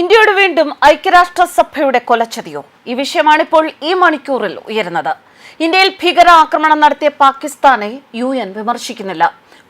ഇന്ത്യയോട് വീണ്ടും ഐക്യരാഷ്ട്രസഭയുടെ കൊലച്ചതിയോ. ഈ വിഷയമാണിപ്പോൾ ഈ മണിക്കൂറിൽ ഉയരുന്നത്. ഇന്ത്യയിൽ ഭീകര ആക്രമണം നടത്തിയ പാകിസ്ഥാനെ യു എൻ വിമർശിക്കുന്നില്ല.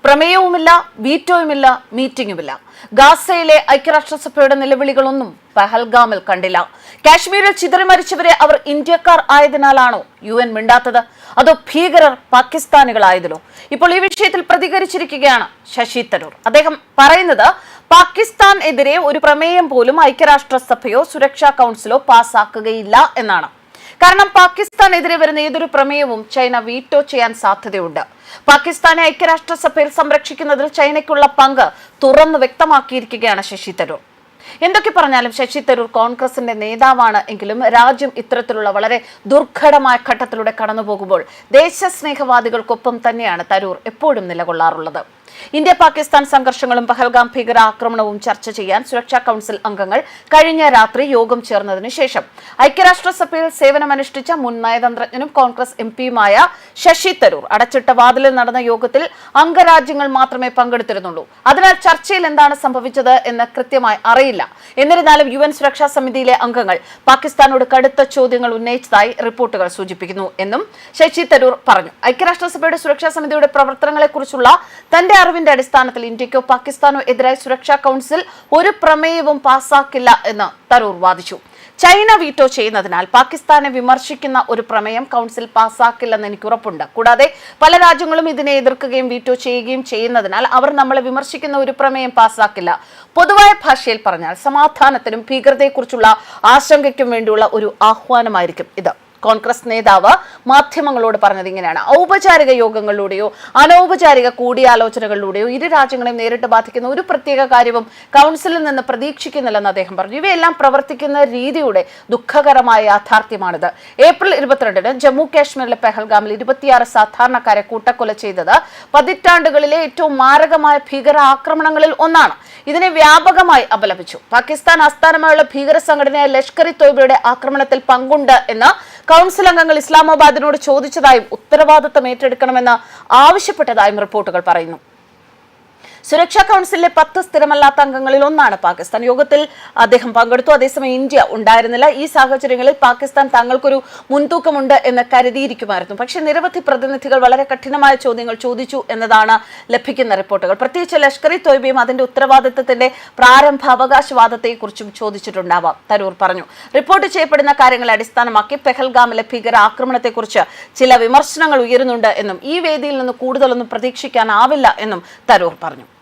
പ്രമേയവുമില്ല വീറ്റോയുമില്ല മീറ്റിംഗുമില്ല. ഗാസയിലെ ഐക്യരാഷ്ട്രസഭയുടെ നിലവിളികളൊന്നും പഹൽഗാമിൽ കണ്ടില്ല. കാശ്മീരിൽ ചിതറി മരിച്ചവരെ അവർ ഇന്ത്യക്കാർ ആയതിനാലാണോ യു എൻ മിണ്ടാത്തത്? അതോ ഭീകരർ പാകിസ്ഥാനികളായതിലോ? ഇപ്പോൾ ഈ വിഷയത്തിൽ പ്രതികരിച്ചിരിക്കുകയാണ് ശശി തരൂർ. അദ്ദേഹം പറയുന്നത് പാകിസ്ഥാൻ എതിരെ ഒരു പ്രമേയം പോലും ഐക്യരാഷ്ട്രസഭയോ സുരക്ഷാ കൗൺസിലോ പാസ്സാക്കുകയില്ല എന്നാണ്. കാരണം പാകിസ്ഥാൻ എതിരെ വരുന്ന ഏതൊരു പ്രമേയവും ചൈന വീറ്റോ ചെയ്യാൻ സാധ്യതയുണ്ട്. പാകിസ്ഥാനെ ഐക്യരാഷ്ട്രസഭയിൽ സംരക്ഷിക്കുന്നതിൽ ചൈനയ്ക്കുള്ള പങ്ക് തുറന്നു വ്യക്തമാക്കിയിരിക്കുകയാണ് ശശി തരൂർ. എന്തൊക്കെ പറഞ്ഞാലും ശശി തരൂർ കോൺഗ്രസിന്റെ നേതാവാണ് എങ്കിലും രാജ്യം ഇത്തരത്തിലുള്ള വളരെ ദുർഘടമായ ഘട്ടത്തിലൂടെ കടന്നുപോകുമ്പോൾ ദേശസ്നേഹവാദികൾക്കൊപ്പം തന്നെയാണ് തരൂർ എപ്പോഴും നിലകൊള്ളാറുള്ളത്. ഇന്ത്യ പാകിസ്ഥാൻ സംഘർഷങ്ങളും പഹൽഗാം ഭീകരാക്രമണവും ചർച്ച ചെയ്യാൻ സുരക്ഷാ കൌൺസിൽ അംഗങ്ങൾ കഴിഞ്ഞ രാത്രി യോഗം ചേർന്നതിനു ശേഷം. ഐക്യരാഷ്ട്രസഭയിൽ സേവനമനുഷ്ഠിച്ച മുൻ നയതന്ത്രജ്ഞനും കോൺഗ്രസ് എം പിയുമായ ശശി തരൂർ അടച്ചിട്ട വാതിലിൽ നടന്ന യോഗത്തിൽ അംഗരാജ്യങ്ങൾ മാത്രമേ പങ്കെടുത്തിരുന്നുള്ളൂ. അതിനാൽ ചർച്ചയിൽ എന്താണ് സംഭവിച്ചത് എന്ന് കൃത്യമായി അറിയില്ല. എന്നിരുന്നാലും യു എൻ സുരക്ഷാ സമിതിയിലെ അംഗങ്ങൾ പാകിസ്ഥാനോട് കടുത്ത ചോദ്യങ്ങൾ ഉന്നയിച്ചതായി റിപ്പോർട്ടുകൾ സൂചിപ്പിക്കുന്നു എന്നും ശശി തരൂർ പറഞ്ഞു. ഐക്യരാഷ്ട്രസഭയുടെ സുരക്ഷാ സമിതിയുടെ പ്രവർത്തനങ്ങളെക്കുറിച്ചുള്ള തന്റെ അറിവിന്റെ അടിസ്ഥാനത്തിൽ ഇന്ത്യക്കോ പാകിസ്ഥാനോ എതിരായി സുരക്ഷാ കൗൺസിൽ ഒരു പ്രമേയവും പാസാക്കില്ല എന്ന് തരൂർ വാദിച്ചു. ചൈന വീറ്റോ ചെയ്യുന്നതിനാൽ പാകിസ്ഥാനെ വിമർശിക്കുന്ന ഒരു പ്രമേയം കൗൺസിൽ പാസാക്കില്ലെന്ന് എനിക്ക് ഉറപ്പുണ്ട് കൂടാതെ പല രാജ്യങ്ങളും ഇതിനെ എതിർക്കുകയും വീറ്റോ ചെയ്യുകയും ചെയ്യുന്നതിനാൽ അവർ നമ്മളെ വിമർശിക്കുന്ന ഒരു പ്രമേയം പാസാക്കില്ല. പൊതുവായ ഭാഷയിൽ പറഞ്ഞാൽ സമാധാനത്തിനും ഭീകരതയെക്കുറിച്ചുള്ള ആശങ്കയ്ക്കും വേണ്ടിയുള്ള ഒരു ആഹ്വാനമായിരിക്കും ഇത്. കോൺഗ്രസ് നേതാവ് മാധ്യമങ്ങളോട് പറഞ്ഞത് ഇങ്ങനെയാണ്. ഔപചാരിക യോഗങ്ങളിലൂടെയോ അനൗപചാരിക കൂടിയാലോചനകളിലൂടെയോ ഇരു രാജ്യങ്ങളെയും നേരിട്ട് ബാധിക്കുന്ന ഒരു പ്രത്യേക കാര്യവും കൗൺസിലിൽ നിന്ന് പ്രതീക്ഷിക്കുന്നില്ലെന്ന് അദ്ദേഹം പറഞ്ഞു. ഇവയെല്ലാം പ്രവർത്തിക്കുന്ന രീതിയുടെ ദുഃഖകരമായ യാഥാർത്ഥ്യമാണിത്. ഏപ്രിൽ ഇരുപത്തിരണ്ടിന് ജമ്മു കാശ്മീരിലെ പെഹൽഗാമിൽ ഇരുപത്തിയാറ് സാധാരണക്കാരെ കൂട്ടക്കൊല ചെയ്തത് പതിറ്റാണ്ടുകളിലെ ഏറ്റവും മാരകമായ ഭീകര ആക്രമണങ്ങളിൽ ഒന്നാണ്. ഇതിനെ വ്യാപകമായി അപലപിച്ചു. പാകിസ്ഥാൻ ആസ്ഥാനമായുള്ള ഭീകര സംഘടനയായ ലഷ്കർ ഇ തോയ്ബയുടെ ആക്രമണത്തിൽ പങ്കുണ്ട് എന്ന് കൗൺസിൽ അംഗങ്ങൾ ഇസ്ലാമാബാദിനോട് ചോദിച്ചതായും ഉത്തരവാദിത്തം ഏറ്റെടുക്കണമെന്ന് ആവശ്യപ്പെട്ടതായും റിപ്പോർട്ടുകൾ പറയുന്നു. സുരക്ഷാ കൗൺസിലിലെ പത്ത് സ്ഥിരമല്ലാത്ത അംഗങ്ങളിൽ ഒന്നാണ് പാകിസ്ഥാൻ. യോഗത്തിൽ അദ്ദേഹം പങ്കെടുത്തു. അതേസമയം ഇന്ത്യ ഉണ്ടായിരുന്നില്ല. ഈ സാഹചര്യങ്ങളിൽ പാകിസ്ഥാൻ തങ്ങൾക്കൊരു മുൻതൂക്കമുണ്ട് എന്ന് കരുതിയിരിക്കുമായിരുന്നു. പക്ഷെ നിരവധി പ്രതിനിധികൾ വളരെ കഠിനമായ ചോദ്യങ്ങൾ ചോദിച്ചു എന്നതാണ് ലഭിക്കുന്ന റിപ്പോർട്ടുകൾ. പ്രത്യേകിച്ച് ലഷ്കർ ഇ തോയ്ബയും അതിന്റെ ഉത്തരവാദിത്തത്തിന്റെ പ്രാരംഭ അവകാശവാദത്തെക്കുറിച്ചും ചോദിച്ചിട്ടുണ്ടാവാം. തരൂർ പറഞ്ഞു. റിപ്പോർട്ട് ചെയ്യപ്പെടുന്ന കാര്യങ്ങളെ അടിസ്ഥാനമാക്കി പെഹൽഗാമിലെ ഭീകര ആക്രമണത്തെക്കുറിച്ച് ചില വിമർശനങ്ങൾ ഉയരുന്നുണ്ട് എന്നും ഈ വേദിയിൽ നിന്ന് കൂടുതലൊന്നും പ്രതീക്ഷിക്കാനാവില്ല എന്നും തരൂർ പറഞ്ഞു.